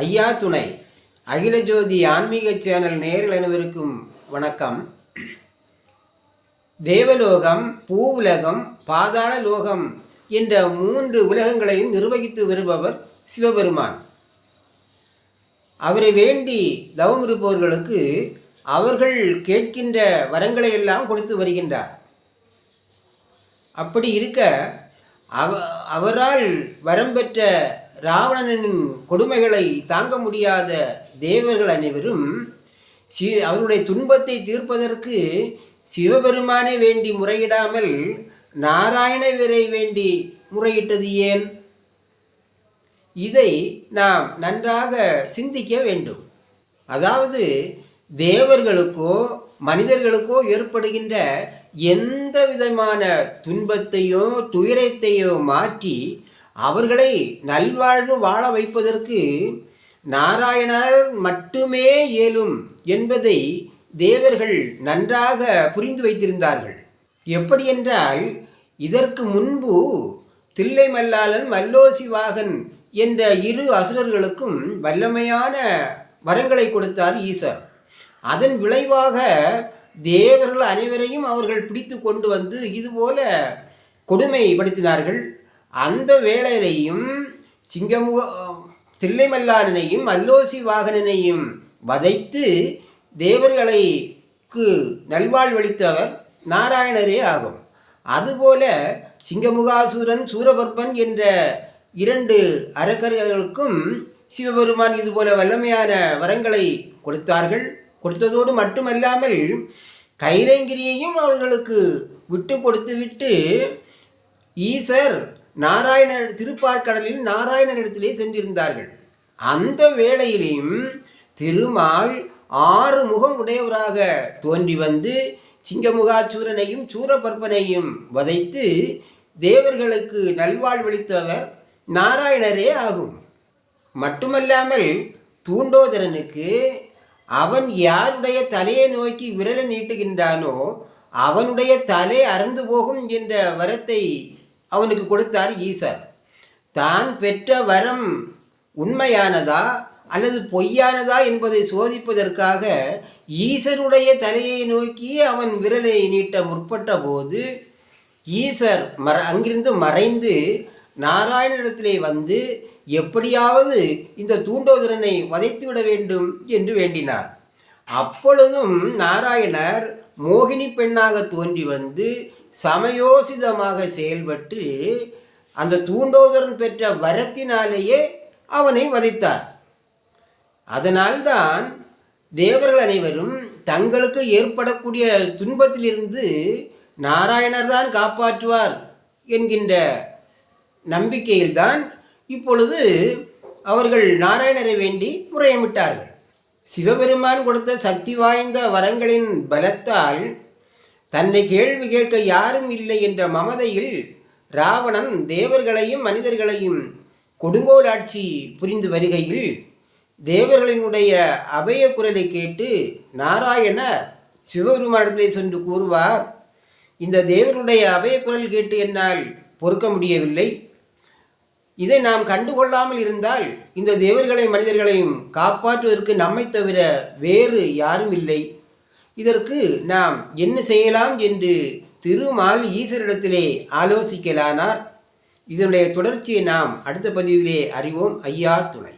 ஐயா துணை. அகில ஜோதி ஆன்மீக சேனல் நேரில் அனைவருக்கும் வணக்கம். தேவலோகம் பூவுலகம் பாதாள லோகம் என்ற மூன்று உலகங்களையும் நிர்வகித்து வருபவர் சிவபெருமான். அவரை வேண்டி தவம் இருப்பவர்களுக்கு அவர்கள் கேட்கின்ற வரங்களை எல்லாம் கொடுத்து வருகின்றார். அப்படி இருக்க அவ அவரால் வரம் பெற்ற ராவணனின் கொடுமைகளை தாங்க முடியாத தேவர்கள் அனைவரும் சி அவருடைய துன்பத்தை தீர்ப்பதற்கு சிவபெருமானை வேண்டி முறையிடாமல் நாராயணவரை வேண்டி முறையிட்டது ஏன்? இதை நாம் நன்றாக சிந்திக்க வேண்டும். அதாவது தேவர்களுக்கோ மனிதர்களுக்கோ ஏற்படுகின்ற எந்த விதமான துன்பத்தையோ துயரத்தையோ மாற்றி அவர்களை நல்வாழ்வு வாழ வைப்பதற்கு நாராயணர் மட்டுமே இயலும் என்பதை தேவர்கள் நன்றாக புரிந்து வைத்திருந்தார்கள். எப்படி என்றால் இதற்கு முன்பு தில்லை மல்லாளன் மல்லோசிவாகன் என்ற இரு அசுரர்களுக்கும் வல்லமையான வரங்களை கொடுத்தார் ஈசர். அதன் விளைவாக தேவர்கள் அனைவரையும் அவர்கள் பிடித்து கொண்டு வந்து இதுபோல கொடுமைப்படுத்தினார்கள். அந்த வேளையிலையும் சிங்கமுக தில்லைமல்லாரனையும் அல்லோசி வாகனனையும் வதைத்து தேவர்களுக்கு நல்வாழ்வளித்தவர் நாராயணரே ஆகும். அதுபோல சிங்கமுகாசுரன் சூரபர்பன் என்ற இரண்டு அரக்கர்களுக்கும் சிவபெருமான் இதுபோல வல்லமையான வரங்களை கொடுத்தார்கள். கொடுத்ததோடு மட்டுமல்லாமல் கைலங்கிரியையும் அவர்களுக்கு விட்டு கொடுத்துவிட்டு ஈசர் நாராயண திருப்பார்கடலில் நாராயணனிடத்திலே சென்றிருந்தார்கள். அந்த வேளையிலையும் திருமால் ஆறு முகம் உடையவராக தோன்றி வந்து சிங்கமுகாச்சூரனையும் சூரபற்பனையும் வதைத்து தேவர்களுக்கு நல்வாழ்வளித்தவர் நாராயணரே ஆகும். மட்டுமல்லாமல் தூண்டோதரனுக்கு அவன் யாருடைய தலையை நோக்கி விரலை நீட்டுகின்றானோ அவனுடைய தலை அறந்து போகும் என்ற வரத்தை அவனுக்கு கொடுத்தார் ஈசர். தான் பெற்ற வரம் உண்மையானதா அல்லது பொய்யானதா என்பதை சோதிப்பதற்காக ஈசருடைய தலையை நோக்கி அவன் விரலை நீட்ட முற்பட்ட போது ஈசர் மற அங்கிருந்து மறைந்து நாராயணனிடத்திலே வந்து எப்படியாவது இந்த தூண்டோதரனை வதைத்துவிட வேண்டும் என்று வேண்டினார். அப்பொழுதும் நாராயணர் மோகினி பெண்ணாக தோன்றி வந்து சமயோசிதமாக செயல்பட்டு அந்த தூண்டோதரன் பெற்ற வரத்தினாலேயே அவனை வதைத்தார். அதனால்தான் தேவர்கள் அனைவரும் தங்களுக்கு ஏற்படக்கூடிய துன்பத்திலிருந்து நாராயணர் தான் காப்பாற்றுவார் என்கின்ற நம்பிக்கையில்தான் இப்பொழுது அவர்கள் நாராயணரை வேண்டி முறையமிட்டார்கள். சிவபெருமான் கொடுத்த சக்தி வாய்ந்த வரங்களின் பலத்தால் தன்னை கேள்வி கேட்க யாரும் இல்லை என்ற மமதையில் ராவணன் தேவர்களையும் மனிதர்களையும் கொடுங்கோலாட்சி புரிந்து வருகையில் தேவர்களினுடைய அபய குரலை கேட்டு நாராயணர் சிவபெருமானத்திலே சென்று கூறுவார் இந்த தேவருடைய அபய குரல் கேட்டு என்னால் பொறுக்க முடியவில்லை. இதை நாம் கண்டுகொள்ளாமல் இருந்தால் இந்த தேவர்களை மனிதர்களையும் காப்பாற்றுவதற்கு நம்மை தவிர வேறு யாரும் இல்லை. இதற்கு நாம் என்ன செய்யலாம் என்று திருமால் ஈஸ்வரிடத்திலே ஆலோசிக்கலானார். இதனுடைய தொடர்ச்சியை நாம் அடுத்த பதிவிலே அறிவோம். ஐயா துணை.